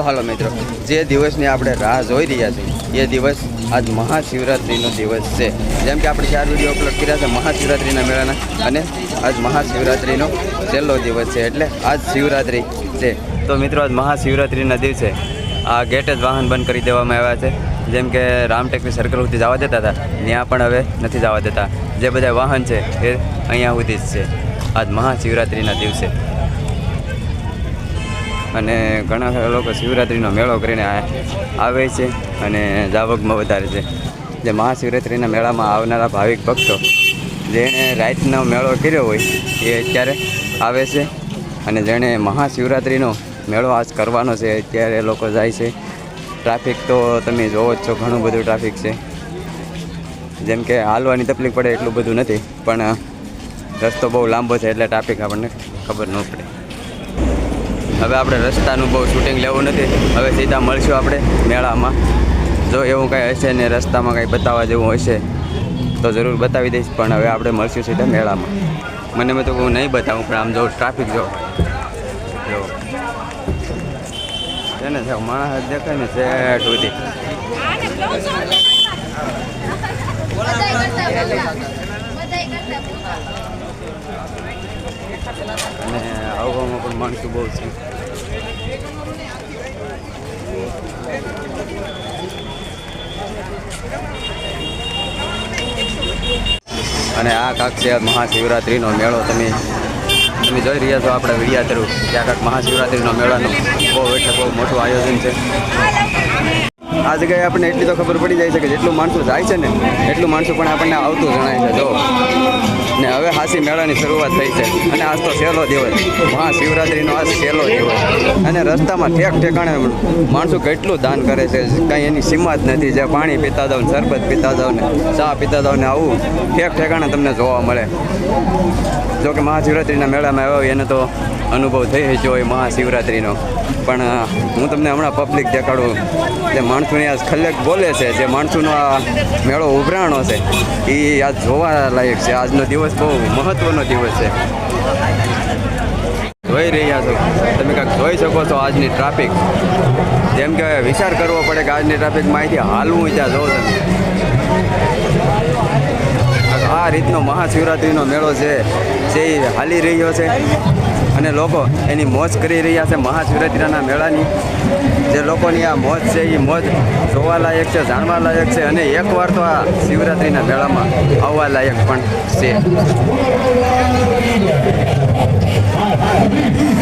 તો હાલો મિત્રો જે દિવસની આપણે રાહ જોઈ રહ્યા છીએ, એ દિવસ આજ મહાશિવરાત્રિનો દિવસ છે. જેમ કે આપણે ચાર વીડિયો અપલોડ કર્યા છે, મહાશિવરાત્રિના મેળાના, અને આજ મહાશિવરાત્રિનો છેલ્લો દિવસ છે, એટલે આજ શિવરાત્રિ છે. તો મિત્રો, આજ મહાશિવરાત્રિના દિવસે આ ગેટ જ વાહન બંધ કરી દેવામાં આવ્યા છે. જેમ કે રામટેકની સર્કલ સુધી જવા દેતા હતા, ત્યાં પણ હવે નથી જવા દેતા. જે બધા વાહન છે, એ અહીંયા સુધી જ છે. આજ મહાશિવરાત્રિના દિવસે. અને ઘણા ખરા લોકો શિવરાત્રિનો મેળો કરીને આવે છે અને જાવકમાં વધારે છે. જે મહાશિવરાત્રિના મેળામાં આવનારા ભાવિક ભક્તો જેણે રાતનો મેળો કર્યો હોય એ અત્યારે આવે છે અને જેણે મહાશિવરાત્રિનો મેળો આજ કરવાનો છે અત્યારે લોકો જાય છે. ટ્રાફિક તો તમે જોવો જ છો, ઘણું બધું ટ્રાફિક છે. જેમ કે હાલવાની તકલીફ પડે એટલું બધું નથી, પણ રસ્તો બહુ લાંબો છે એટલે ટ્રાફિક આપણને ખબર ન પડે. હવે આપણે રસ્તાનું બહુ શૂટિંગ લેવું નથી. હવે સીધા મળશું આપણે મેળામાં. જો એવું કાંઈ હશે ને રસ્તામાં કાંઈ બતાવવા જેવું હશે, તો જરૂર બતાવી દઈશ, પણ હવે આપણે મળશું સીધા મેળામાં. મને મેં તો હું નહીં બતાવું, પણ આમ જો ટ્રાફિક જો. જો. છે ને સાહેબ માણસ દેખાય ને સેટ સુધી. અને આવવામાં પણ માણસો બહુ છે. અને આ કાંક છે મહાશિવરાત્રિનો મેળો. તમે તમે જોઈ રહ્યા છો આપણે વિડિયા થ્રુ ત્યાં કાંક મહાશિવરાત્રિનો મેળાનું બહુ એટલે બહુ મોટું આયોજન છે. આ જગ્યાએ આપણને એટલી તો ખબર પડી જાય છે કે જેટલું માણસો જાય છે ને, એટલું માણસો પણ આપણને આવતું જણાય છે. જો. ને હવે હાસી મેળાની શરૂઆત થઈ છે. અને આજ તો સહેલો દિવસ. મહાશિવરાત્રિનો આજ સહેલો દિવસ. અને રસ્તામાં ઠેક ઠેકાણે માણસો કેટલું દાન કરે છે. કાંઈ એની સીમા જ નથી. જે પાણી પીતા દઉં ને શરબત પીતા જાવ ને ચા પીતા જાવ ને આવું ઠેક ઠેકાણે તમને જોવા મળે. જોકે મહાશિવરાત્રિના મેળામાં આવ્યો એને તો અનુભવ થઈ રહ્યો હોય મહાશિવરાત્રિનો. પણ હું તમને હમણાં પબ્લિક દેખાડું. જે માણસોની આ ખલેક બોલે છે, જે માણસોનો આ મેળો ઉભરાણો છે એ આજ જોવા લાયક છે. આજનો દિવસ બહુ મહત્ત્વનો દિવસ છે. જોઈ રહ્યા છો. તમે કાંઈક જોઈ શકો છો આજની ટ્રાફિક જેમ કે વિચાર કરવો પડે કે આજની ટ્રાફિકમાં અહીંથી હાલવું ત્યાં જોઉં તમે. આ રીતનો મહાશિવરાત્રિનો મેળો છે, જે હાલી રહ્યો છે. અને લોકો એની મોજ કરી રહ્યા છે મહાશિવરાત્રિના મેળાની. જે લોકોની આ મોજ છે એ મોજ જોવાલાયક છે, જાણવાલાયક છે અને એકવાર તો આ શિવરાત્રિના મેળામાં આવવાલાયક પણ છે.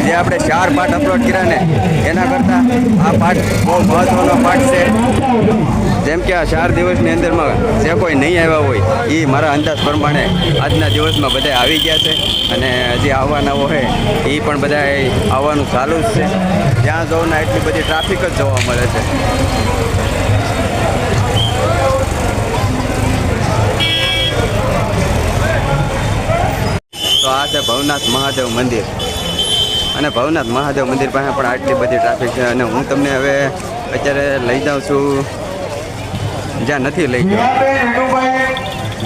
જે આપણે ચાર પાઠ અપલોડ કર્યા ને, એના કરતાં આ પાઠ બહુ મહત્ત્વનો પાઠ છે. જેમ કે આ ચાર દિવસની અંદરમાં જે કોઈ નહીં આવ્યા હોય, એ મારા અંદાજ પ્રમાણે આજના દિવસમાં બધા આવી ગયા છે. અને હજી આવવાના હોય, એ પણ બધા આવવાનું ચાલુ જ છે. જ્યાં જવું ને એટલી બધી ટ્રાફિક જ જોવા મળે છે. તો આ છે ભવનાથ મહાદેવ મંદિર. અને ભવનાથ મહાદેવ મંદિર પાસે પણ આટલી બધી ટ્રાફિક છે. અને હું તમને હવે અત્યારે લઈ જાઉં છું જ્યાં નથી લઈ ગયો.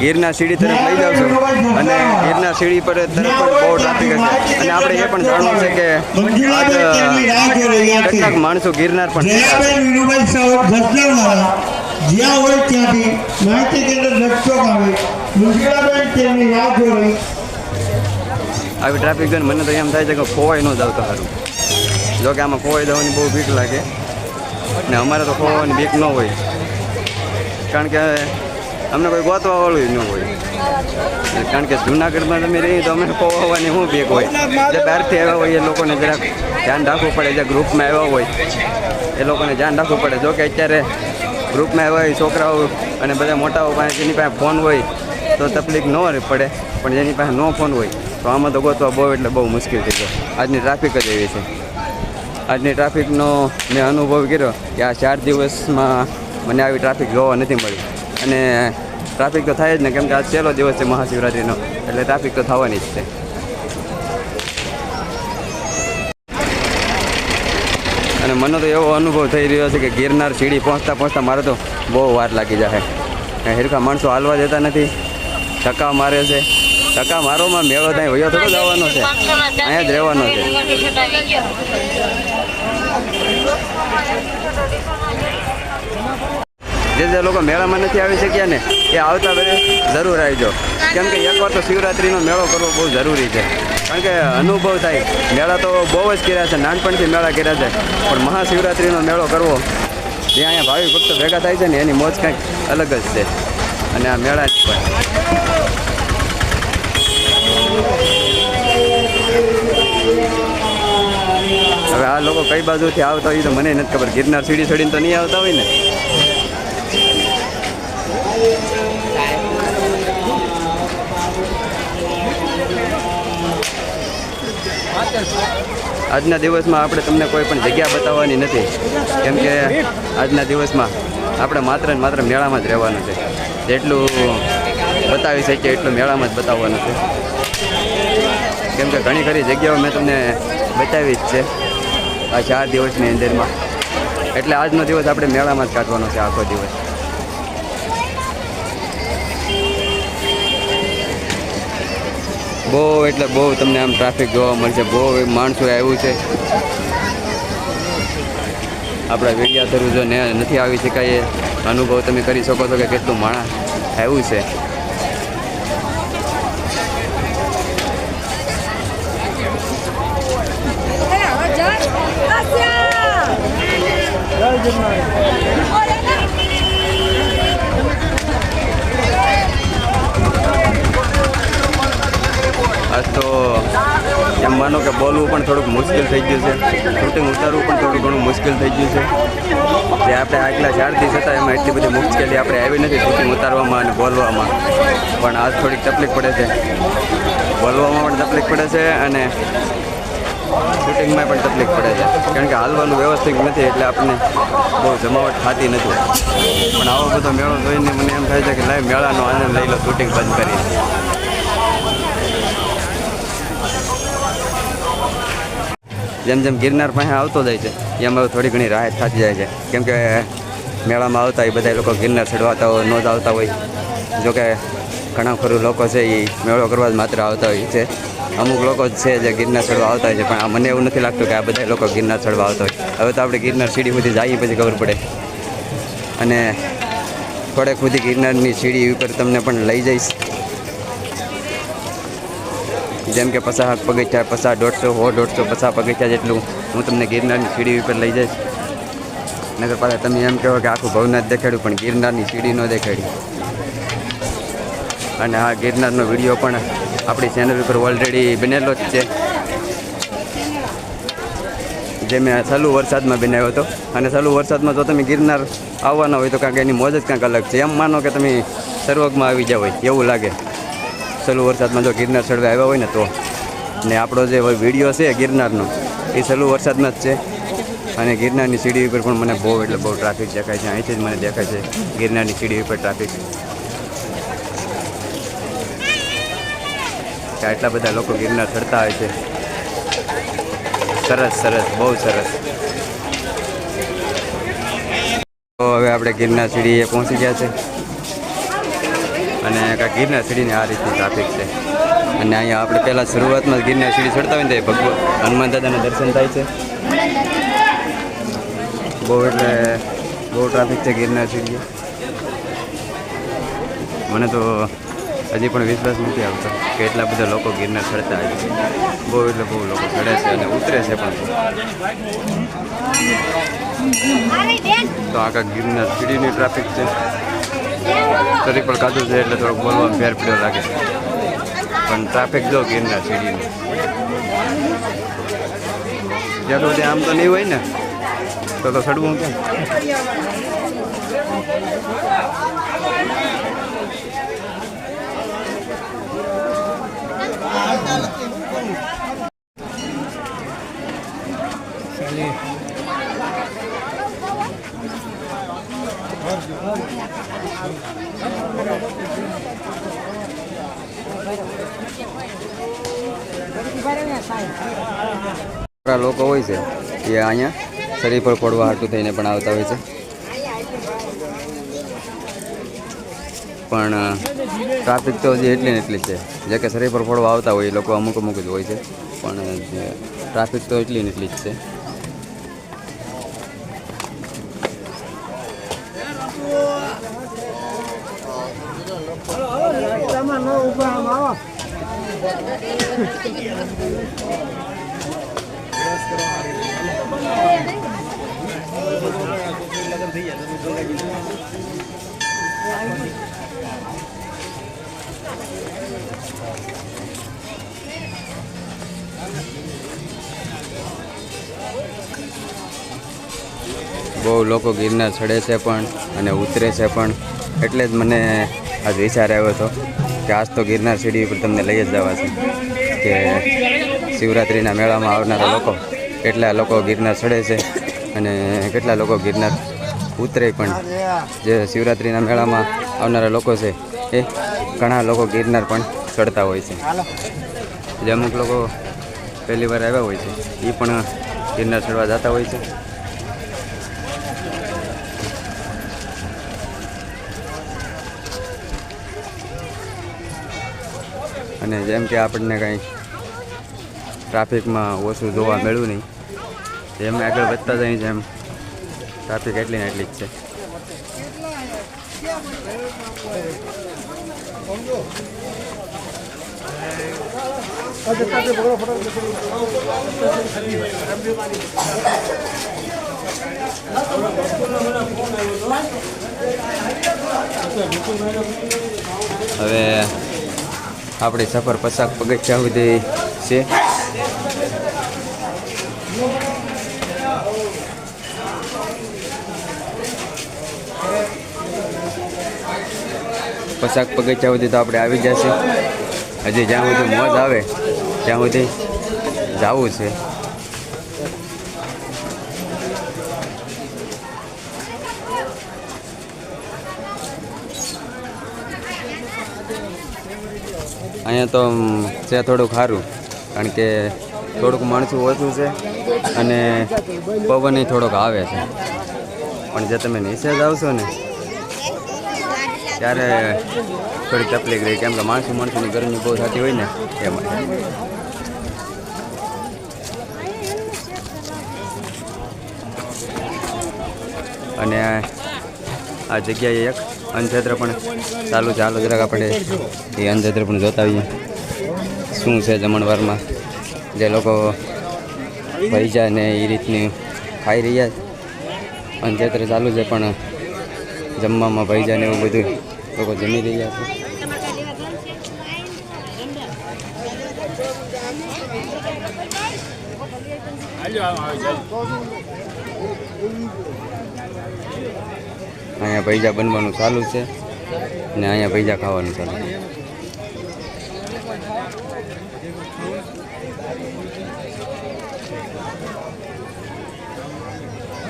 ગીરના સીડી તરફ લઈ જાઉં છું. અને ગીરના સીડી પર તરફ પણ બહુ ટ્રાફિક અને આપણે એ પણ જાણવું છે કે કેટલાક માણસો ગિરનાર પણ જ્યાં હોય ત્યાંથી માહિતી કેન્દ્ર દક્ષોક આવે મુંશીલાબેન તેમની રાહ જોઈ આવી ટ્રાફિક જોઈને મને તો એમ થાય છે કે ખોવાઈ ન જાવ તો સારું. જો કે આમાં ખોવાઈ જવાની બહુ બીક લાગે. ને અમારે તો ખોવાની બીક ન હોય. કારણ કે અમને કોઈ ગોતવા વાળું ન હોય. કારણ કે જુનાગઢમાં તમે રહીએ તો અમને ખોવાની શું ભેગ હોય? જે બહારથી આવ્યા હોય એ લોકોને જરાક ધ્યાન રાખવું પડે, જે ગ્રુપમાં આવ્યા હોય એ લોકોને ધ્યાન રાખવું પડે. જો કે અત્યારે ગ્રુપમાં આવ્યા હોય છોકરાઓ અને બધા મોટાઓ પાસે જેની પાસે ફોન હોય તો તકલીફ ન પડે, પણ જેની પાસે નો ફોન હોય તો આમાં તો ગોતવા બહુ એટલે બહુ મુશ્કેલ થઈ જાય. આજની ટ્રાફિક જ એવી છે. આજની ટ્રાફિકનો મેં અનુભવ કર્યો કે આ ચાર દિવસમાં મને આવી ટ્રાફિક જોવા નથી મળી. અને ટ્રાફિક તો થાય જ ને, કેમ કે આજ છેલ્લો દિવસ છે મહાશિવરાત્રિનો, એટલે ટ્રાફિક તો થવાની જ છે. અને મને તો એવો અનુભવ થઈ રહ્યો છે કે ગિરનાર સીડી પહોંચતા પહોંચતા મારે તો બહુ વાર લાગી જાય હિરખા માણસો હાલવા જતા નથી. ધક્કા મારે છે. ધક્કા મારોમાં મેળો ત્યાં વયો થોડો જવાનો છે. અહીંયા જ રહેવાનો છે. જે જે લોકો મેળામાં નથી આવી શક્યા ને, એ આવતા વેળે જરૂર આવજો. કેમ કે એકવાર તો શિવરાત્રિનો મેળો કરવો બહુ જરૂરી છે. કારણ કે અનુભવ થાય. મેળા તો બહુ જ કર્યા છે, નાનપણથી મેળા કર્યા છે. પણ મહાશિવરાત્રિનો મેળો કરવો, જે અહીંયા ભાવિ ભક્તો ભેગા થાય છે ને, એની મોજ કંઈક અલગ જ છે. અને આ મેળા હવે આ લોકો કઈ બાજુથી આવતા હોય તો મને નથી ખબર. ગિરનાર સીડી ચડીને તો નહીં આવતા હોય ને? આજના દિવસમાં આપણે તમને કોઈ પણ જગ્યા બતાવવાની નથી. કેમ કે આજના દિવસમાં આપણે માત્ર ને માત્ર મેળામાં જ રહેવાનું છે. જેટલું બતાવી શકીએ એટલું મેળામાં જ બતાવવાનું છે. કેમ કે ઘણી ખરી જગ્યાઓ મેં તમને બતાવી જ છે આ ચાર દિવસની અંદરમાં. એટલે આજનો દિવસ આપણે મેળામાં જ કાઢવાનો છે, આખો દિવસ. બહુ એટલે બહુ તમને આમ ટ્રાફિક જોવા મળશે. બહુ માણસો આવ્યું છે. આપણા વીડિયા થરું જો નથી આવી શકાય એ અનુભવ તમે કરી શકો છો કે કેટલું માણસ આવ્યું છે આજ તો એમ માનો કે બોલવું પણ થોડુંક મુશ્કેલ થઈ ગયું છે. શૂટિંગ ઉતારવું પણ થોડું ઘણું મુશ્કેલ થઈ ગયું છે. જે આપણે આગલા ચાર દિવસ હતા એમાં એટલી બધી મુશ્કેલી આપણે આવી નથી શૂટિંગ ઉતારવામાં અને બોલવામાં. પણ આજ થોડીક તકલીફ પડે છે. બોલવામાં પણ તકલીફ પડે છે અને શૂટિંગમાં પણ તકલીફ પડે છે. કારણ કે હાલવાનું વ્યવસ્થિત નથી એટલે આપણને બહુ જમાવટ થતી નથી. પણ આવો બધો મેળો જોઈને મને એમ થાય છે કે લાઈ મેળાનો આનંદ લઈ લો, શૂટિંગ બંધ કરીને. જેમ જેમ ગિરનાર પાસે આવતો જાય છે, એમ હવે થોડી ઘણી રાહત થતી જાય છે. કેમ કે મેળામાં આવતા હોય બધા લોકો ગિરનાર ચડવાતા હોય, ન જ આવતા હોય. જોકે ઘણા ખરું લોકો છે એ મેળો કરવા જ માત્ર આવતા હોય છે. અમુક લોકો છે જે ગિરનાર ચડવા આવતા હોય છે, પણ મને એવું નથી લાગતું કે આ બધા લોકો ગિરનાર ચડવા આવતા હોય. હવે તો આપણે ગિરનાર સીડી સુધી જઈએ પછી ખબર પડે. અને થોડેક સુધી ગિરનારની સીડી ઉપર તમને પણ લઈ જઈશ. જેમ કે પસા પગથિયા, પસા દોઢસો સો દોઢસો, પસા પગથિયા જેટલું હું તમને ગિરનારની સીડી ઉપર લઈ જઈશ. નગર પાછા તમે એમ કહો કે આખું ભવનાથ દેખાડ્યું, પણ ગિરનારની સીડી ન દેખાડી. અને આ ગિરનારનો વીડિયો પણ આપણી ચેનલ ઉપર ઓલરેડી બનેલો જ છે. જે મેં સલુ વરસાદમાં બનાવ્યો હતો. અને સલુ વરસાદમાં જો તમે ગિરનાર આવવાના હોય તો કાંઈક એની મોજ જ કાંઈક અલગ છે. એમ માનો કે તમે સર્વગમાં આવી જાવ એવું લાગે. ચાલુ વરસાદમાં જો ગિરનાર ચડવા આવ્યા હોય ને તો. ને આપણો જે વીડિયો છે ગિરનારનો, એ સલુ વરસાદમાં જ છે. અને ગિરનારની સીડી ઉપર પણ મને બહુ એટલે બહુ ટ્રાફિક દેખાય છે. અહીંથી જ મને દેખાય છે ગિરનારની સીડી ઉપર ટ્રાફિક આટલા બધા લોકો ગિરનાર ચડતા હોય છે. સરસ સરસ, બહુ સરસ. તો હવે આપણે ગિરનાર સીડીએ પહોંચી ગયા છે. અને કાંઈ ગિરનાર સીડીની આ રીતની ટ્રાફિક છે. અને અહીંયા આપણે પહેલાં શરૂઆતમાં ગીરના સીડી ચડતા હોય ને તો ભગવાન, હનુમાન દાદાના દર્શન થાય છે. બહુ એટલે બહુ ટ્રાફિક છે ગિરનાર સીડીએ. મને તો હજી પણ વિશ્વાસ નથી આવતો કે એટલા બધા લોકો ગિરનાર ચડતા હોય છે. બહુ એટલે બહુ લોકો ચડે છે અને ઉતરે છે પણ. તો આખા ગિરનાર સીડીની ટ્રાફિક છે. શરીર પણ કાઢું છે એટલે થોડોક બોલવામાં ફેર પડ્યો લાગે પણ ટ્રાફિક જો ગીરના સીડીને. જ્યાં સુધી આમ તો નહીં હોય ને, તો તો સડવું કેમ? લોકો હોય છે, એ અહીંયા શરીર પર પડવા હાટું થઈને પણ આવતા હોય છે. પણ ટ્રાફિક તો હજી એટલી ને એટલી છે. જે કે શરીર પર પડવા આવતા હોય એ લોકો અમુક અમુક જ હોય છે. પણ ટ્રાફિક તો એટલી ને એટલી જ છે. બહુ લોકો ગિરનાર ચડે છે પણ અને ઉતરે છે પણ. એટલે જ મને આજ વિચાર આવ્યો હતો કે આજ તો ગિરનાર સીડી ઉપર તમને લઈ જ જવા છે કે શિવરાત્રિના મેળામાં આવનારા લોકો કેટલા લોકો ગિરનાર ચડે છે અને કેટલા લોકો ગિરનાર ઉતરે પણ જે શિવરાત્રિના મેળામાં આવનારા લોકો છે એ ઘણા લોકો ગિરનાર પણ ચડતા હોય છે. જે અમુક લોકો પહેલી વાર આવ્યા હોય છે, એ પણ ગિરનાર ચડવા જતા હોય છે. અને જેમ કે આપણને કંઈ ટ્રાફિકમાં ઓછું જોવા મળ્યું નહીં જેમ આગળ વધતા જાય જેમ ટ્રાફિક એટલી ને એટલી જ છે. હવે આપણી સફર પસાક પગથિયા સુધી છે. પસાક પગથિયા સુધી તો આપણે આવી જશે હજી જ્યાં સુધી મોજ આવે, ત્યાં સુધી જવું છે. અહીંયા તો છે થોડુંક સારું, કારણ કે થોડુંક માણસું ઓછું છે અને પવન થોડોક આવે છે. પણ જે તમે નીચે જાવશો ને, ત્યારે થોડી તકલીફ રહી, કેમ કે માણસું માણસોની ગરમી બહુ થતી હોય ને, એમાં. અને આ જગ્યાએ એક અન્નક્ષેત્ર પણ ચાલુ હાલો જરાક આપણે એ અન્નક્ષેત્ર પણ જોતા આવીએ. શું છે જમણવારમાં? જે લોકો પૈસા ને એ રીતની ખાઈ રહ્યા છે. ચાલુ છે, પણ જમવામાં પૈસા ને એવું બધું લોકો જમી રહ્યા છે. અહીંયા પૈસા બનવાનું ચાલુ છે ને અહીંયા પૈસા ખાવાનું ચાલુ છે.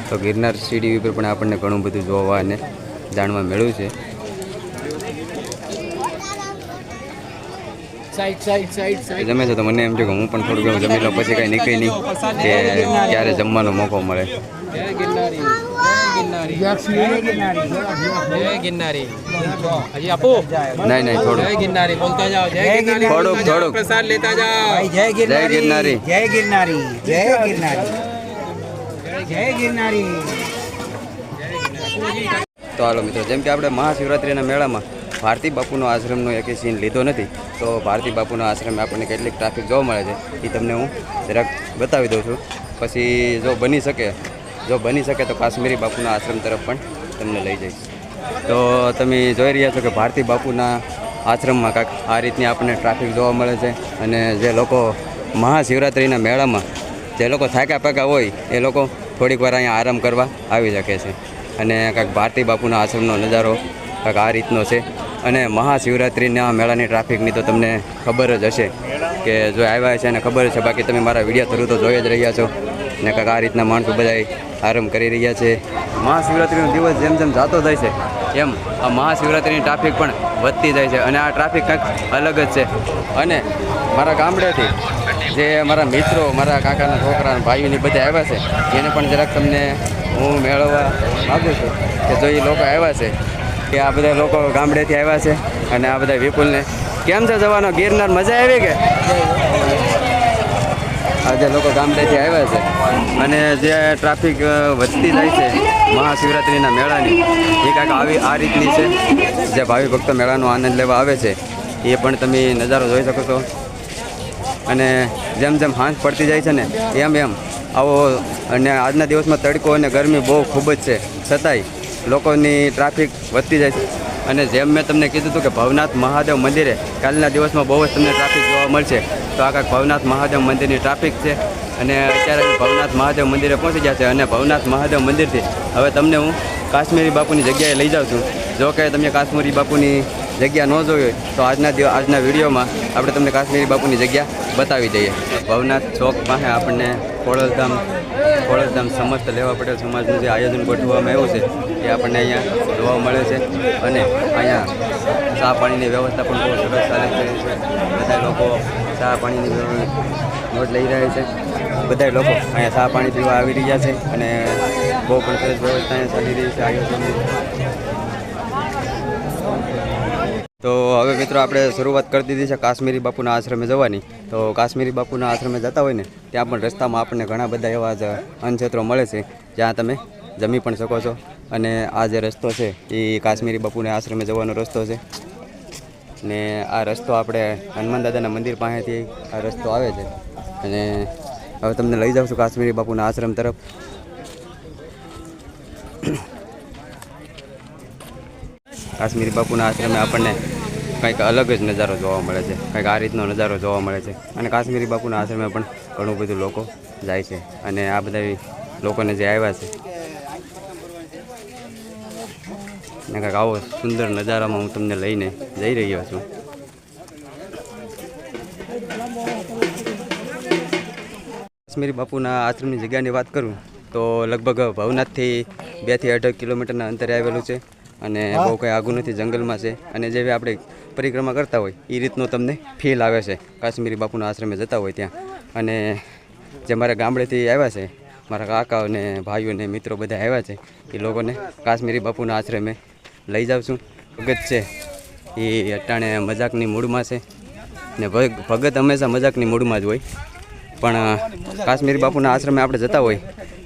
તો ગિરનાર સીડી ઉપર પણ આપણને ઘણું બધું જોવા અને જાણવા મળ્યું છે. જમે છે તો મને એમ છે કે હું પણ થોડું ઘણું જમી લઉં પછી કાંઈ નીકળી નહીં કે ક્યારે જમવાનો મોકો મળે. ગિરનારી. જય ગિરનારી. હજી આપો. નહીં નહીં થોડું જય ગિરનારી. બોલતા જાઓ. જય ગિરનારી. થોડુંક, થોડુંક. પ્રસાદ લેતા જાઓ. જય જય ગિરનારી. જય ગિરનારી. જય ગિરનારી. જય ગિરનારી. તો હાલો મિત્રો જેમ કે આપણે મહાશિવરાત્રિના મેળામાં ભારતી બાપુનો આશ્રમનો એક સીન લીધો નથી તો ભારતી બાપુનો આશ્રમ આપણને કેટલીક ટ્રાફિક જોવા મળે છે એ તમને હું જરાક બતાવી દઉં છું. પછી જો બની શકે જો બની શકે તો કાશ્મીરી બાપુના આશ્રમ તરફ પણ તમને લઈ જઈશ. તો તમે જોઈ રહ્યા છો કે ભારતી બાપુના આશ્રમમાં કાંક આ રીતની આપણને ટ્રાફિક જોવા મળે છે અને જે લોકો મહાશિવરાત્રિના મેળામાં જે લોકો થાક્યા પાક્યા હોય એ લોકો થોડીક વાર અહીંયા આરામ કરવા આવી શકે છે. અને કાંઈક ભારતી બાપુના આશ્રમનો નજારો કાંઈક આ રીતનો છે. અને મહાશિવરાત્રિના મેળાની ટ્રાફિકની તો તમને ખબર જ હશે કે જો આવ્યા છે અને ખબર છે. બાકી તમે મારા વીડિયો થ્રુ તો જોઈ જ રહ્યા છો. ને કંઈક આ રીતના માણસો બધા આરામ કરી રહ્યા છે. મહાશિવરાત્રિનો દિવસ જેમ જેમ જાતો જાય છે, એમ આ મહાશિવરાત્રિની ટ્રાફિક પણ વધતી જાય છે અને આ ટ્રાફિક કંઈક અલગ જ છે. અને મારા ગામડેથી જે મારા મિત્રો, મારા કાકાના છોકરા ભાઈઓની બધા આવ્યા છે, એને પણ જરાક તમને હું મેળવવા માગું છું કે જો એ લોકો આવ્યા છે, કે આ બધા લોકો ગામડેથી આવ્યા છે અને આ બધા વિપુલને. કેમ છે જવાનો? ગિરનાર મજા આવી કે? આ જે લોકો ગામડેથી આવ્યા છે. અને જે ટ્રાફિક વધતી જાય છે મહાશિવરાત્રિના મેળાની, એ કાંઈક આવી, આ રીતની છે? જે ભાવિ ભક્તો મેળાનો આનંદ લેવા આવે છે, એ પણ તમે નજારો જોઈ શકો છો. અને જેમ જેમ હાંસ પડતી જાય છે ને, એમ એમ. આવો, અને આજના દિવસમાં તડકો અને ગરમી બહુ ખૂબ જ છે. છતાંય લોકોની ટ્રાફિક વધતી જાય છે. અને જેમ મેં તમને કીધું હતું કે ભવનાથ મહાદેવ મંદિરે કાલના દિવસમાં બહુ જ તમને ટ્રાફિક જોવા મળશે, તો આ કાંઈક ભવનાથ મહાદેવ મંદિરની ટ્રાફિક છે. અને અત્યારે ભવનાથ મહાદેવ મંદિરે પહોંચી ગયા છે અને ભવનાથ મહાદેવ મંદિરથી હવે તમને હું કાશ્મીરી બાપુની જગ્યાએ લઈ જાઉં છું. જો કે તમે કાશ્મીરી બાપુની જગ્યા ન જોઈ હોય, તો આજના આજના વિડીયોમાં આપણે તમને કાશ્મીરી બાપુની જગ્યા બતાવી દઈએ. ભવનાથ ચોક પાસે આપણને ખોડલધામ ખોડલધામ સમસ્ત લેવા પટેલ સમાજનું જે આયોજન ગોઠવવામાં આવ્યું છે, એ આપણને અહીંયા જોવા મળે છે. અને અહીંયા ચા પાણીની વ્યવસ્થા પણ બહુ સરસ ચાલે છે. બધા લોકો ચા પાણીની નોટ લઈ રહ્યા છે. બધા લોકો અહીંયા ચા પાણી પીવા આવી રહ્યા છે અને બહુ પણ સરસ વ્યવસ્થા અહીંયા ચાલી રહી છે આયોજનની. તો હવે મિત્રો આપણે શરૂઆત કરી દીધી છે કાશ્મીરી બાપુના આશ્રમે જવાની. તો કાશ્મીરી બાપુના આશ્રમે જતા હોય ને, ત્યાં પણ રસ્તામાં આપણને ઘણા બધા એવા જ અનક્ષેત્રો મળે છે. જ્યાં તમે જમી પણ શકો છો. અને આ જે રસ્તો છે, એ કાશ્મીરી બાપુના આશ્રમે જવાનો રસ્તો છે. ને આ રસ્તો આપણે હનુમાન દાદાના મંદિર પાસેથી આ રસ્તો આવે છે. અને હવે તમને લઈ જાઉં છું કાશ્મીરી બાપુના આશ્રમ તરફ. કાશ્મીરી બાપુના આશ્રમે આપણને કંઈક અલગ જ નજારો જોવા મળે છે. કંઈક આ રીતનો નજારો જોવા મળે છે. અને કાશ્મીરી બાપુના આશ્રમે પણ ઘણું બધું લોકો જાય છે. અને આ બધા લોકોને જે આવ્યા છે. ને કંઈક આવો સુંદર નજારામાં હું તમને લઈને જઈ રહ્યો છું. કાશ્મીરી બાપુના આશ્રમની જગ્યાની વાત કરું તો લગભગ ભવનાથથી બેથી અઢાર કિલોમીટરના અંતરે આવેલું છે. અને બહુ કંઈ આઘું નથી જંગલમાં છે. અને જેવી આપણે પરિક્રમા કરતા હોય એ રીતનું તમને ફીલ આવે છે. કાશ્મીરી બાપુના આશ્રમે જતા હોય ત્યાં. અને જે મારા ગામડેથી આવ્યા છે, મારા કાકા અને ભાઈઓ અને મિત્રો બધા આવ્યા છે, એ લોકોને કાશ્મીરી બાપુના આશ્રમે લઈ જાઉં છું. ભગત છે, એ અટાણે મજાકની મૂડમાં છે. ને ભગ- ભગત હંમેશા મજાકની મૂડમાં જ હોય. પણ કાશ્મીરી બાપુના આશ્રમે આપણે જતા હોય,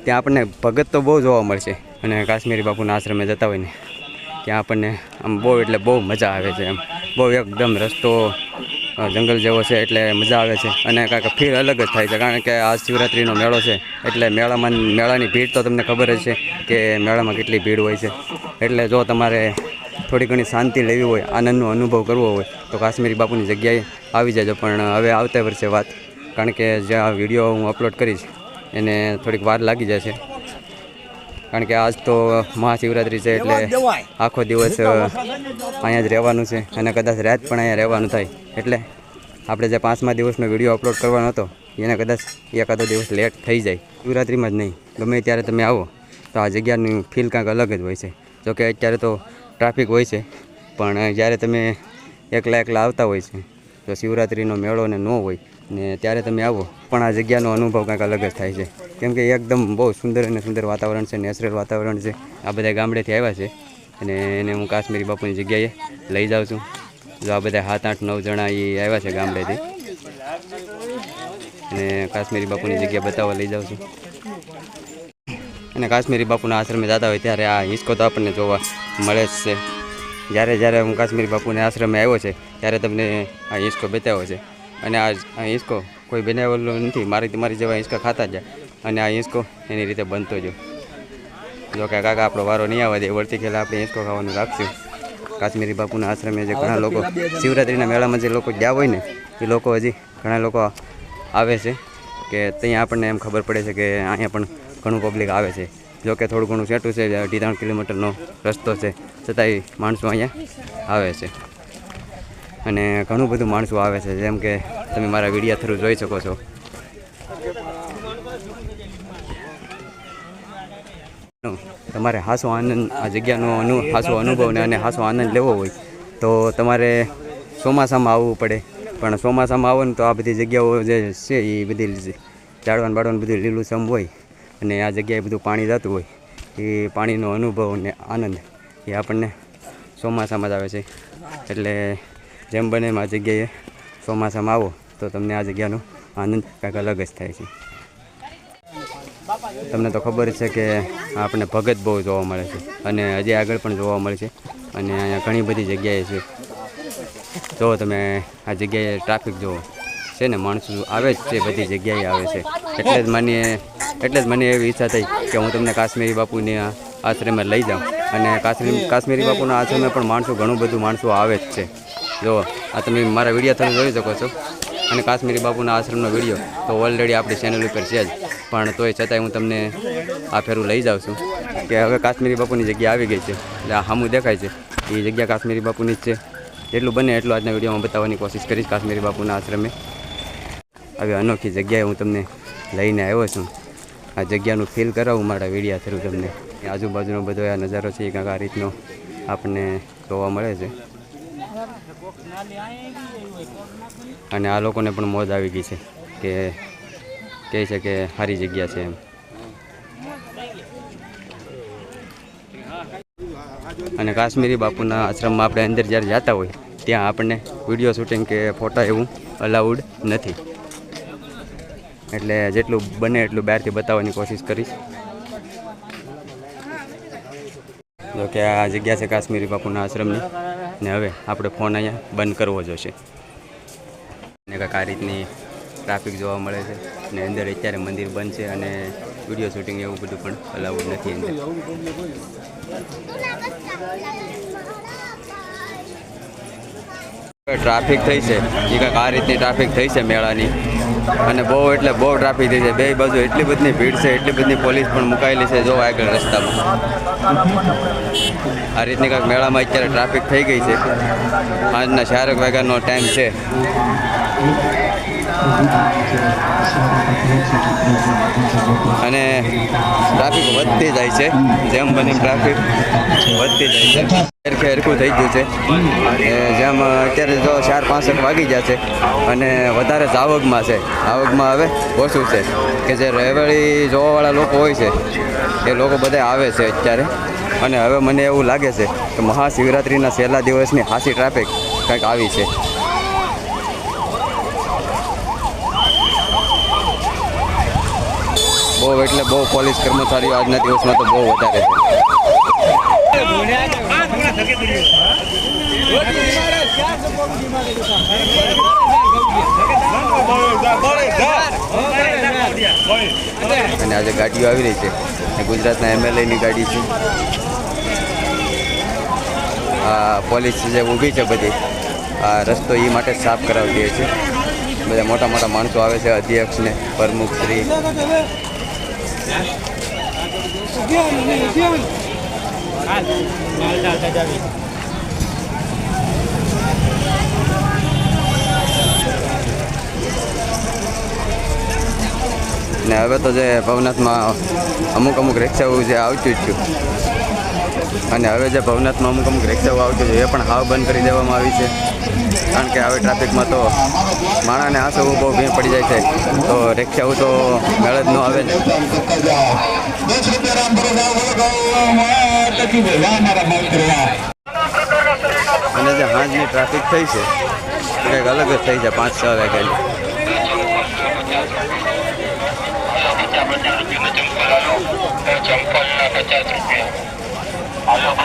ત્યાં આપણને ભગત તો બહુ જોવા મળશે. અને કાશ્મીરી બાપુના આશ્રમે જતા હોય ને. ત્યાં આપણને આમ બહુ એટલે બહુ મજા આવે છે એમ. બહુ એકદમ રસ્તો જંગલ જેવો છે એટલે મજા આવે છે. અને કાંઈક ફીલ અલગ જ થાય છે. કારણ કે આ શિવરાત્રિનો મેળો છે. એટલે મેળામાં, મેળાની ભીડ તો તમને ખબર જ છે કે મેળામાં કેટલી ભીડ હોય છે. એટલે જો તમારે થોડી ઘણી શાંતિ લેવી હોય, આનંદનો અનુભવ કરવો હોય, તો કાશ્મીરી બાપુની જગ્યાએ આવી જજો. પણ હવે આવતા વર્ષે વાત. કારણ કે જે આ વીડિયો હું અપલોડ કરીશ, એને થોડીક વાર લાગી જશે. કારણ કે આજ તો મહાશિવરાત્રિ છે એટલે આખો દિવસ અહીંયા જ રહેવાનું છે અને કદાચ રાત પણ અહીંયા રહેવાનું થાય. એટલે આપણે જે પાંચમા દિવસનો વીડિયો અપલોડ કરવાનો હતો એને કદાચ એકાદો દિવસ લેટ થઈ જાય. શિવરાત્રિમાં જ નહીં ગમે ત્યારે તમે આવો તો આ જગ્યાનું ફીલ કાંઈક અલગ જ હોય છે. જોકે અત્યારે તો ટ્રાફિક હોય છે પણ જ્યારે તમે એકલા એકલા આવતા હોય છે તો શિવરાત્રિનો મેળો ને ન હોય ને ત્યારે તમે આવો. પણ આ જગ્યાનો અનુભવ કાંઈક અલગ જ થાય છે. કેમ કે એકદમ બહુ સુંદર અને સુંદર વાતાવરણ છે, નેચરલ વાતાવરણ છે. આ બધા ગામડેથી આવ્યા છે અને એને હું કાશ્મીરી બાપુની જગ્યાએ લઈ જાઉં છું. જો આ બધા સાત, આઠ, નવ જણા એ આવ્યા છે ગામડેથી. અને કાશ્મીરી બાપુની જગ્યા બતાવવા લઈ જાઉં છું. અને કાશ્મીરી બાપુના આશ્રમે જતા હોય ત્યારે આ હિંચકો તો આપણને જોવા મળે જ છે. જ્યારે જ્યારે હું કાશ્મીરી બાપુના આશ્રમે આવ્યો છે, ત્યારે તમને આ હિંચકો બતાવ્યો છે. અને આ હિંચકો કોઈ બનાવેલો નથી. મારી તમારી જેવા હિંચકા ખાતા જ અને આ હિંચકો એની રીતે બનતો જો. જો કે કાકા, આપણો વારો નહીં આવવા દે. વળતી પહેલાં આપણે હિંચકો ખાવાનું રાખશું. કાશ્મીરી બાપુના આશ્રમે જે ઘણા લોકો, શિવરાત્રિના મેળામાં જે લોકો ગયા હોય ને, એ લોકો હજી ઘણા લોકો આવે છે કે ત્યાં આપણને એમ ખબર પડે છે કે અહીંયા પણ ઘણું પબ્લિક આવે છે. જો કે થોડું ઘણું સેટું છે અઢી ત્રણ કિલોમીટરનો રસ્તો છે. છતાંય માણસો અહીંયા આવે છે. અને ઘણું બધું માણસો આવે છે. જેમ કે તમે મારા વિડીયા થ્રુ જોઈ શકો છો. તમારે હાસો આનંદ, આ જગ્યાનો અનુ, હાસો અનુભવ ને અને હાસો આનંદ લેવો હોય, તો તમારે ચોમાસામાં આવવું પડે. પણ ચોમાસામાં આવો ને તો આ બધી જગ્યાઓ જે છે એ બધી ઝાડવાનું બાળવાનું બધું લીલુંછમ હોય અને આ જગ્યાએ બધું પાણી જતું હોય, એ પાણીનો અનુભવ ને આનંદ એ આપણને ચોમાસામાં જ આવે છે. એટલે જેમ બને એમ આ જગ્યાએ ચોમાસામાં આવો, તો તમને આ જગ્યાનો આનંદ કાંઈક અલગ જ થાય છે. તમને તો ખબર છે કે આપણે ભગત બહુ જોવા મળે છે અને હજી આગળ પણ જોવા મળે છે અને અહીંયા ઘણી બધી જગ્યાએ છે. જો તમે આ જગ્યાએ ટ્રાફિક જુઓ, છે ને, માણસો આવે જ છે, બધી જગ્યાએ આવે છે. એટલે જ મને, એટલે જ મને એવી ઈચ્છા થઈ કે હું તમને કાશ્મીરી બાપુને આશ્રમે લઈ જાઉં. અને કાશ્મીરી કાશ્મીરી બાપુના આશ્રમે પણ માણસો, ઘણું બધું માણસો આવે જ છે. જો, આ તમે મારા વીડિયો તમે જોઈ શકો છો. અને કાશ્મીરી બાપુના આશ્રમનો વીડિયો તો ઓલરેડી આપણી ચેનલ ઉપર છે જ. પણ તોય છતાંય હું તમને આ ફેરું લઈ જાઉં છું કે હવે કાશ્મીરી બાપુની જગ્યા આવી ગઈ છે. એટલે આ સામું દેખાય છે. એ જગ્યા કાશ્મીરી બાપુની જ છે. જેટલું બને એટલું આજના વિડીયોમાં બતાવવાની કોશિશ કરીશ કાશ્મીરી બાપુના આશ્રમે. આવી અનોખી જગ્યાએ હું તમને લઈને આવ્યો છું. આ જગ્યાનું ફીલ કરાવું મારા વિડીયા થ્રુ તમને. આજુબાજુનો બધો આ નજારો છે એ કાંક આ રીતનો આપણને જોવા મળે છે. અને આ લોકોને પણ મોજ આવી ગઈ છે કે કહે છે કે સારી જગ્યા છે એમ. અને કાશ્મીરી બાપુના આશ્રમમાં આપણે અંદર જ્યારે જતા હોય, ત્યાં આપણને વીડિયો શૂટિંગ કે ફોટા એવું અલાઉડ નથી. એટલે જેટલું બને એટલું બહારથી બતાવવાની કોશિશ કરીશ. જો કે આ જગ્યા છે કાશ્મીરી બાપુના આશ્રમની. ને હવે આપણે ફોન અહીંયા બંધ કરવો જોશે. ને કાંઈક આ રીતની ટ્રાફિક જોવા મળે છે ને અંદર અત્યારે મંદિર બંધ છે અને વીડિયો શૂટિંગ એવું બધું પણ અલાઉડ નથી અંદર. ટ્રાફિક થઈ છે. એ આ રીતની ટ્રાફિક થઈ છે મેળાની. અને બહુ એટલે બહુ ટ્રાફિક થઈ છે. બે બાજુ એટલી બધી ભીડ છે, એટલી બધી પોલીસ પણ મુકાયેલી છે જો આગળ રસ્તામાં. આ રીતની કાંઈક મેળામાં અત્યારે ટ્રાફિક થઈ ગઈ છે. આજના ચારક વાગ્યાનો ટાઈમ છે. અને ટ્રાફિક વધતી જાય છે. જેમ બને ટ્રાફિક વધતી જાય છે. હરખે હરખું થઈ ગયું છે. જેમ અત્યારે તો ચાર પાંસઠ વાગી ગયા છે. અને વધારે આવકમાં છે. આવકમાં હવે ઓછું છે. કે જે રહેવાળી જોવાવાળા લોકો હોય છે, એ લોકો બધા આવે છે અત્યારે. અને હવે મને એવું લાગે છે કે મહાશિવરાત્રિના છેલ્લા દિવસની હાસી ટ્રાફિક કંઈક આવી છે. બહુ એટલે બહુ પોલીસ કર્મચારીઓ આજના દિવસમાં તો બહુ વધારે છે. અને આજે ગાડીઓ આવી રહી છે. ગુજરાતના એમએલએની ગાડી છે. પોલીસ જે ઊભી છે બધી, આ રસ્તો એ માટે સાફ કરાવી દે છે. બધા મોટા મોટા માણસો આવે છે, અધ્યક્ષને પ્રમુખ શ્રી ને હવે તો જે ભવનાથમાં અમુક અમુક રિક્ષાઓ જે આવતું જ છું. અને હવે જે ભવનાથમાં અમુક અમુક રિક્ષાઓ આવતું છે, એ પણ હાવ બંધ કરી દેવામાં આવી છે. કારણ કે આવી ટ્રાફિકમાં તો માણાને આંસુ બહુ ભીડ પડી જાય છે. તો રિક્ષાઓ તો મેળ જ ન આવે ને અને જે હાજની ટ્રાફિક થઈ છે, કંઈક અલગ જ થઈ છે પાંચ છ વાગ્યાની. ચંપલના પચાસ રૂપિયા